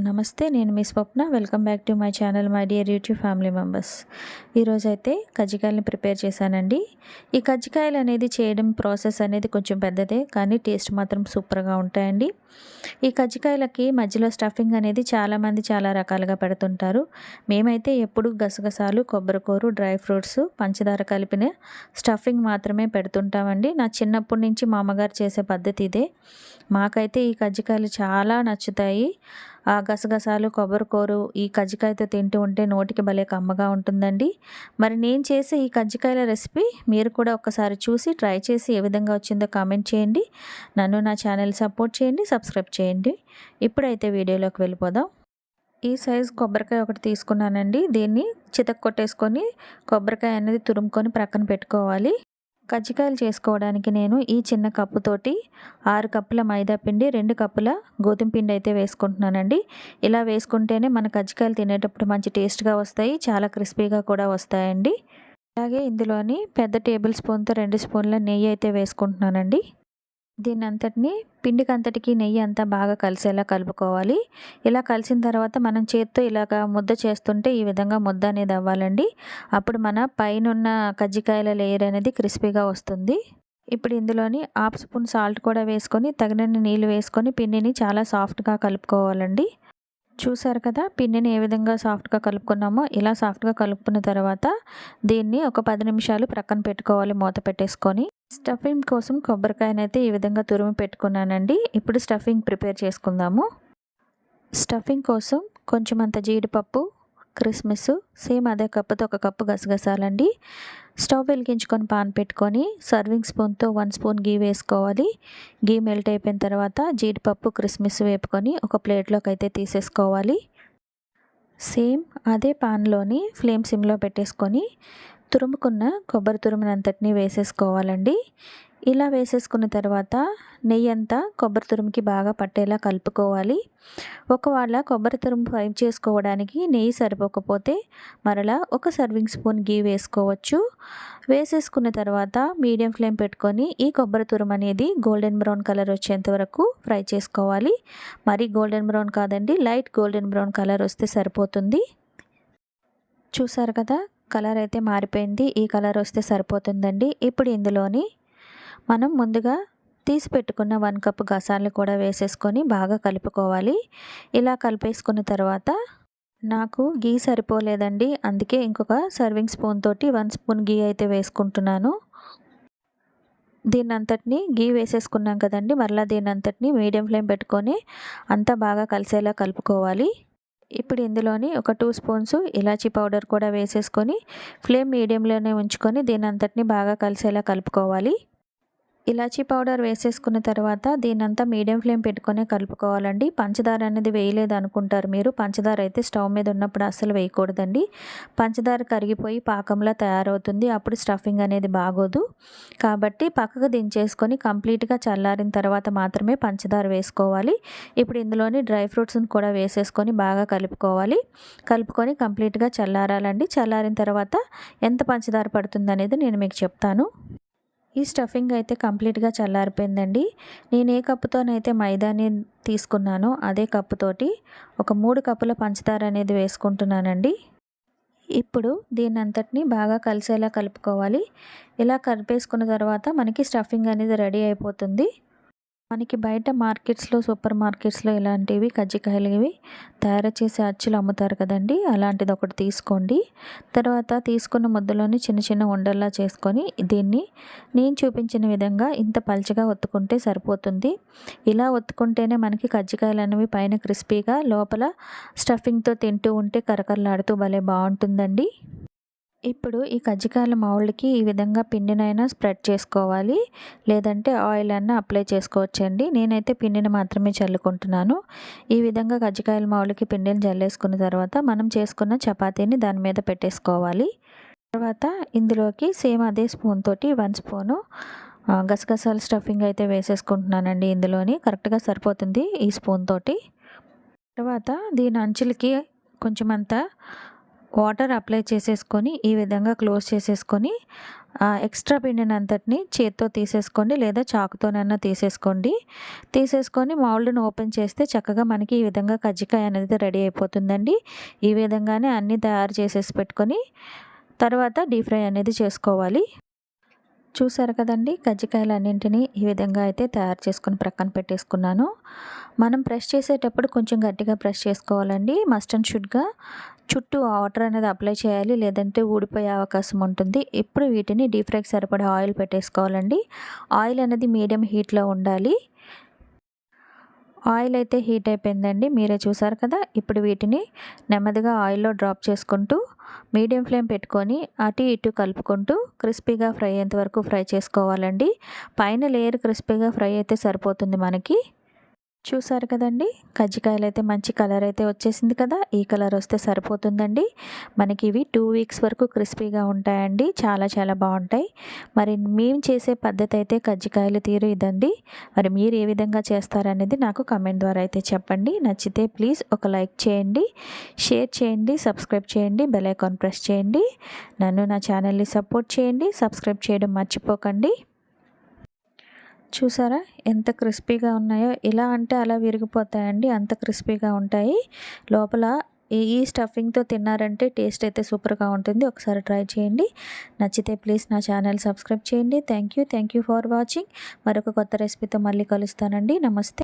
నమస్తే నేను మీ Swapna. Welcome back to my channel my dear YouTube family members. ఈరోజైతే అయితే కజ్జికాయలని ప్రిపేర్ చేశానండి. ఈ కజ్జికాయలు అనేది చేయడం ప్రాసెస్ అనేది కొంచెం పెద్దదే కానీ టేస్ట్ మాత్రం సూపర్గా ఉంటాయండి. ఈ కజ్జికాయలకి మధ్యలో స్టఫింగ్ అనేది చాలామంది చాలా రకాలుగా పెడుతుంటారు. మేమైతే ఎప్పుడు గసగసాలు కొబ్బరికూరు డ్రై ఫ్రూట్స్ పంచదార కలిపిన స్టఫింగ్ మాత్రమే పెడుతుంటామండి. నా చిన్నప్పటి నుంచి మా అమ్మగారు చేసే పద్ధతి ఇదే. మాకైతే ఈ కజ్జికాయలు చాలా నచ్చుతాయి. ఆ గసగసాలు కొబ్బరికూరు ఈ కజ్జికాయతో తింటూ ఉంటే నోటికి భలే కమ్మగా ఉంటుందండి. మరి నేను చేసే ఈ కజ్జికాయల రెసిపీ మీరు కూడా ఒకసారి చూసి ట్రై చేసి ఏ విధంగా వచ్చిందో కామెంట్ చేయండి. నన్ను నా ఛానల్ సపోర్ట్ చేయండి సబ్స్క్రైబ్ చేయండి. ఇప్పుడైతే వీడియోలోకి వెళ్ళిపోదాం. ఈ సైజ్ కొబ్బరికాయ ఒకటి తీసుకున్నానండి. దీన్ని చితక్ కొట్టేసుకొని కొబ్బరికాయ అనేది తురుముకొని ప్రక్కన పెట్టుకోవాలి. కజ్జికాయలు చేసుకోవడానికి నేను ఈ చిన్న కప్పుతోటి ఆరు కప్పుల మైదా పిండి రెండు కప్పుల గోధుమ పిండి అయితే వేసుకుంటున్నానండి. ఇలా వేసుకుంటేనే మన కజ్జికాయలు తినేటప్పుడు మంచి టేస్ట్గా వస్తాయి చాలా క్రిస్పీగా కూడా వస్తాయండి. అలాగే ఇందులోని పెద్ద టేబుల్ స్పూన్తో రెండు స్పూన్ల నెయ్యి అయితే వేసుకుంటున్నానండి. దీని అంతటిని పిండికి అంతటికి నెయ్యి అంతా బాగా కలిసేలా కలుపుకోవాలి. ఇలా కలిసిన తర్వాత మనం చేత్తో ఇలాగ ముద్ద చేస్తుంటే ఈ విధంగా ముద్ద అనేది అవ్వాలండి. అప్పుడు మన పైన కజ్జికాయల లేయర్ అనేది క్రిస్పీగా వస్తుంది. ఇప్పుడు ఇందులోని హాఫ్ స్పూన్ సాల్ట్ కూడా వేసుకొని తగినన్ని నీళ్ళు వేసుకొని పిండిని చాలా సాఫ్ట్గా కలుపుకోవాలండి. చూసారు కదా పిండిని ఏ విధంగా సాఫ్ట్గా కలుపుకున్నామో ఇలా సాఫ్ట్గా కలుపుకున్న తర్వాత దీన్ని ఒక పది నిమిషాలు ప్రక్కన పెట్టుకోవాలి మూత పెట్టేసుకొని. స్టఫింగ్ కోసం కొబ్బరికాయనైతే ఈ విధంగా తురిమి పెట్టుకున్నానండి. ఇప్పుడు స్టఫింగ్ ప్రిపేర్ చేసుకుందాము. స్టఫింగ్ కోసం కొంచెం అంత జీడిపప్పు క్రిస్మస్ సేమ్ అదే కప్పుతో ఒక కప్పు గసగసాలండి. స్టవ్ వెలిగించుకొని పాన్ పెట్టుకొని సర్వింగ్ స్పూన్తో వన్ స్పూన్ గీ వేసుకోవాలి. గీ మెల్ట్ అయిపోయిన తర్వాత జీడిపప్పు క్రిస్మస్ వేపుకొని ఒక ప్లేట్లోకి అయితే తీసేసుకోవాలి. సేమ్ అదే పాన్లోని ఫ్లేమ్ సిమ్లో పెట్టేసుకొని తురుముకున్న కొబ్బరి తురుమునంతటిని వేసేసుకోవాలండి. ఇలా వేసేసుకున్న తర్వాత నెయ్యి అంతా కొబ్బరి తురుముకి బాగా పట్టేలా కలుపుకోవాలి. ఒకవేళ కొబ్బరి తురుము ఫ్రై చేసుకోవడానికి నెయ్యి సరిపోకపోతే మరలా ఒక సర్వింగ్ స్పూన్ గీ వేసుకోవచ్చు. వేసేసుకున్న తర్వాత మీడియం ఫ్లేమ్ పెట్టుకొని ఈ కొబ్బరి తురుము అనేది గోల్డెన్ బ్రౌన్ కలర్ వచ్చేంత వరకు ఫ్రై చేసుకోవాలి. మరి గోల్డెన్ బ్రౌన్ కాదండి లైట్ గోల్డెన్ బ్రౌన్ కలర్ వస్తే సరిపోతుంది. చూసారు కదా? కలర్ అయితే మారిపోయింది. ఈ కలర్ వస్తే సరిపోతుందండి. ఇప్పుడు ఇందులోని మనం ముందుగా తీసి పెట్టుకున్న వన్ కప్ గసాలు కూడా వేసేసుకొని బాగా కలుపుకోవాలి. ఇలా కలిపేసుకున్న తర్వాత నాకు గీ సరిపోలేదండి. అందుకే ఇంకొక సర్వింగ్ స్పూన్ తోటి వన్ స్పూన్ గీ అయితే వేసుకుంటున్నాను. దీన్ని అంతటిని గీ వేసేసుకున్నాం కదండి. మరలా దీని అంతటిని మీడియం ఫ్లేమ్ పెట్టుకొని అంతా బాగా కలిసేలా కలుపుకోవాలి. ఇప్పుడు ఇందులోని ఒక టూ స్పూన్స్ ఇలాచీ పౌడర్ కూడా వేసేసుకొని ఫ్లేమ్ మీడియంలోనే ఉంచుకొని దీని అంతటిని బాగా కలిసేలా కలుపుకోవాలి. ఇలాచీ పౌడర్ వేసేసుకున్న తర్వాత దీనంతా మీడియం ఫ్లేమ్ పెట్టుకొని కలుపుకోవాలండి. పంచదార అనేది వేయలేదు అనుకుంటారు మీరు. పంచదార అయితే స్టవ్ మీద ఉన్నప్పుడు అసలు వేయకూడదండి. పంచదార కరిగిపోయి పాకంలా తయారవుతుంది. అప్పుడు స్టఫింగ్ అనేది బాగోదు. కాబట్టి పక్కకు దించేసుకొని కంప్లీట్గా చల్లారిన తర్వాత మాత్రమే పంచదార వేసుకోవాలి. ఇప్పుడు ఇందులోని డ్రై ఫ్రూట్స్ని కూడా వేసేసుకొని బాగా కలుపుకోవాలి. కలుపుకొని కంప్లీట్గా చల్లారాలండి. చల్లారిన తర్వాత ఎంత పంచదార పడుతుంది అనేది నేను మీకు చెప్తాను. ఈ స్టఫింగ్ అయితే కంప్లీట్గా చల్లారిపోయిందండి. నేను ఏ కప్పుతోనైతే మైదాని తీసుకున్నానో అదే కప్పుతోటి ఒక మూడు కప్పుల పంచదార అనేది వేసుకుంటున్నానండి. ఇప్పుడు దీని అంతటిని బాగా కలిసేలా కలుపుకోవాలి. ఇలా కలిపేసుకున్న తర్వాత మనకి స్టఫింగ్ అనేది రెడీ అయిపోతుంది. మనకి బయట మార్కెట్స్లో సూపర్ మార్కెట్స్లో ఇలాంటివి కజ్జికాయలు ఇవి తయారు చేసే అచ్చులు అమ్ముతారు కదండి. అలాంటిది ఒకటి తీసుకోండి. తర్వాత తీసుకున్న ముద్దలోని చిన్న చిన్న ఉండల్లా చేసుకొని దీన్ని నేను చూపించిన విధంగా ఇంత పల్చగా ఒత్తుకుంటే సరిపోతుంది. ఇలా ఒత్తుకుంటేనే మనకి కజ్జికాయలు అనేవి పైన క్రిస్పీగా లోపల స్టఫింగ్తో తింటూ ఉంటే కరకరలాడుతూ భలే బాగుంటుందండి. ఇప్పుడు ఈ కజ్జికాయల మౌల్డ్కి ఈ విధంగా పిండినైనా స్ప్రెడ్ చేసుకోవాలి. లేదంటే ఆయిల్ అయినా అప్లై చేసుకోవచ్చండి. నేనైతే పిండిని మాత్రమే చల్లుకుంటున్నాను. ఈ విధంగా కజ్జికాయల మౌల్డ్కి పిండిని చల్లేసుకున్న తర్వాత మనం చేసుకున్న చపాతీని దాని మీద పెట్టేసుకోవాలి. తర్వాత ఇందులోకి సేమ్ అదే స్పూన్ తోటి వన్ స్పూను గసగసాల స్టఫింగ్ అయితే వేసేసుకుంటున్నానండి ఇందులోని. కరెక్ట్గా సరిపోతుంది ఈ స్పూన్ తోటి. తర్వాత దీని అంచులకి కొంచెం అంతా వాటర్ అప్లై చేసేసుకొని ఈ విధంగా క్లోజ్ చేసేసుకొని ఎక్స్ట్రా పిండిని అంతటిని చేత్తో తీసేసుకోండి లేదా చాకుతోనైనా తీసేసుకోండి. తీసేసుకొని మౌల్డ్ని ఓపెన్ చేస్తే చక్కగా మనకి ఈ విధంగా కజ్జికాయ అనేది రెడీ అయిపోతుందండి. ఈ విధంగానే అన్నీ తయారు చేసేసి పెట్టుకొని తర్వాత డీప్ ఫ్రై అనేది చేసుకోవాలి. చూసారు కదండి? కజ్జికాయలు అన్నింటినీ ఈ విధంగా అయితే తయారు చేసుకుని ప్రక్కన పెట్టేసుకున్నాను. మనం ప్రెస్ చేసేటప్పుడు కొంచెం గట్టిగా ప్రెస్ చేసుకోవాలండి. మస్ట్ అండ్ షుడ్గా. చుట్టూ వాటర్ అనేది అప్లై చేయాలి. లేదంటే ఊడిపోయే అవకాశం ఉంటుంది. ఇప్పుడు వీటిని డీప్ ఫ్రైకి సరిపడా ఆయిల్ పెట్టేసుకోవాలండి. ఆయిల్ అనేది మీడియం హీట్లో ఉండాలి. ఆయిల్ అయితే హీట్ అయిపోయిందండి. మీరే చూసారు కదా? ఇప్పుడు వీటిని నెమ్మదిగా ఆయిల్లో డ్రాప్ చేసుకుంటూ మీడియం ఫ్లేమ్ పెట్టుకొని అటు ఇటు కలుపుకుంటూ క్రిస్పీగా ఫ్రై అయ్యేంత వరకు ఫ్రై చేసుకోవాలండి. పైన లేయర్ క్రిస్పీగా ఫ్రై అయితే సరిపోతుంది మనకి. చూసారు కదండి? కజ్జికాయలు అయితే మంచి కలర్ అయితే వచ్చేసింది కదా? ఈ కలర్ వస్తే సరిపోతుందండి. మనకి ఇవి టూ వీక్స్ వరకు క్రిస్పీగా ఉంటాయండి. చాలా చాలా బాగుంటాయి. మరి మేము చేసే పద్ధతి అయితే కజ్జికాయలు తీరు ఇదండి. మరి మీరు ఏ విధంగా చేస్తారనేది నాకు కమెంట్ ద్వారా అయితే చెప్పండి. నచ్చితే ప్లీజ్ ఒక లైక్ చేయండి. షేర్ చేయండి. సబ్స్క్రైబ్ చేయండి. బెల్ ఐకాన్ ప్రెస్ చేయండి. నన్ను నా ఛానల్ని సపోర్ట్ చేయండి. సబ్స్క్రైబ్ చేయడం మర్చిపోకండి. చూసారా? ఎంత క్రిస్పీగా ఉన్నాయో. ఇలా అంటే అలా విరిగిపోతాయండి. అంత క్రిస్పీగా ఉంటాయి. లోపల ఈ స్టఫింగ్తో తిన్నారంటే టేస్ట్ అయితే సూపర్గా ఉంటుంది. ఒకసారి ట్రై చేయండి. నచ్చితే ప్లీజ్ నా ఛానల్ సబ్స్క్రైబ్ చేయండి. Thank you. Thank you for watching. మరొక కొత్త రెసిపీతో మళ్ళీ కలుస్తానండి. నమస్తే.